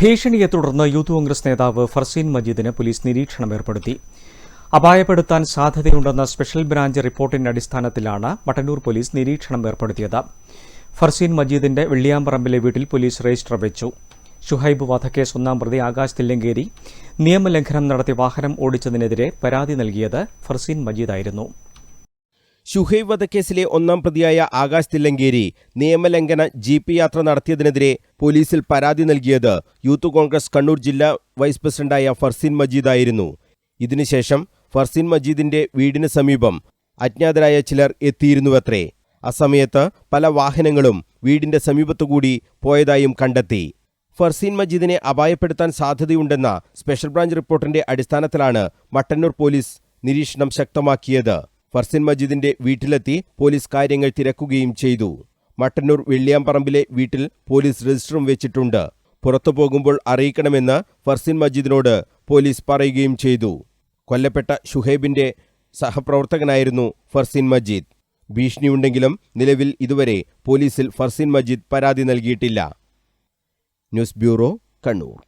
ഭീഷണിയെ തുടർന്ന് യൂത്ത് കോൺഗ്രസ് നേതാവ് ഫർസീൻ മജീദിന് പോലീസ് നിരീക്ഷണം ഏർപ്പെടുത്തി. അപായപ്പെടുത്താൻ സാധ്യതയുണ്ടെന്ന സ്പെഷ്യൽ ബ്രാഞ്ച് റിപ്പോർട്ടിന്റെ അടിസ്ഥാനത്തിലാണ് മട്ടന്നൂർ പോലീസ് നിരീക്ഷണം ഏർപ്പെടുത്തിയത്. ഫർസീൻ മജീദിന്റെ വെള്ളിയാമ്പറമ്പിലെ വീട്ടിൽ പോലീസ് രജിസ്റ്റർ വെച്ചു. ഷുഹൈബ് വധക്കേസ് ഒന്നാം പ്രതി ആകാശ് തില്ലങ്കേരി നിയമലംഘനം നടത്തി വാഹനം ഓടിച്ചതിനെതിരെ പരാതി നൽകിയത് ഫർസീൻ മജീദായിരുന്നു. ഷുഹൈബ് വധക്കേസിലെ ഒന്നാം പ്രതിയായ ആകാശ് തില്ലങ്കേരി നിയമലംഘന ജീപ്പ് യാത്ര നടത്തിയതിനെതിരെ പോലീസിൽ പരാതി നൽകിയത് യൂത്ത് കോൺഗ്രസ് കണ്ണൂർ ജില്ലാ വൈസ് പ്രസിഡന്റായ ഫർസീൻ മജീദ് മജീദായിരുന്നു ഇതിനുശേഷം ഫർസീൻ മജീദിന്റെ വീടിന് സമീപം അജ്ഞാതരായ ചിലർ എത്തിയിരുന്നുവത്രേ. അസമയത്ത് പല വാഹനങ്ങളും വീടിന്റെ സമീപത്തുകൂടി പോയതായും കണ്ടെത്തി. ഫർസീൻ മജീദിനെ അപായപ്പെടുത്താൻ സാധ്യതയുണ്ടെന്ന സ്പെഷ്യൽ ബ്രാഞ്ച് റിപ്പോർട്ടിന്റെ അടിസ്ഥാനത്തിലാണ് മട്ടന്നൂർ പോലീസ് നിരീക്ഷണം ശക്തമാക്കിയത്. ഫർസിൻ മജീദിന്റെ വീട്ടിലെത്തി പോലീസ് കാര്യങ്ങൾ തിരക്കുകയും ചെയ്തു. മട്ടന്നൂർ വെള്ളിയാമ്പറമ്പിലെ വീട്ടിൽ പോലീസ് രജിസ്റ്ററും വെച്ചിട്ടുണ്ട്. പുറത്തു പോകുമ്പോൾ അറിയിക്കണമെന്ന് ഫർസിൻ മജീദിനോട് പോലീസ് പറയുകയും ചെയ്തു. കൊല്ലപ്പെട്ട ഷുഹൈബിന്റെ സഹപ്രവർത്തകനായിരുന്നു ഫർസിൻ മജീദ്. ഭീഷണിയുണ്ടെങ്കിലും നിലവിൽ ഇതുവരെ പോലീസിൽ ഫർസിൻ മജീദ് പരാതി നൽകിയിട്ടില്ല. News bureau Kannur.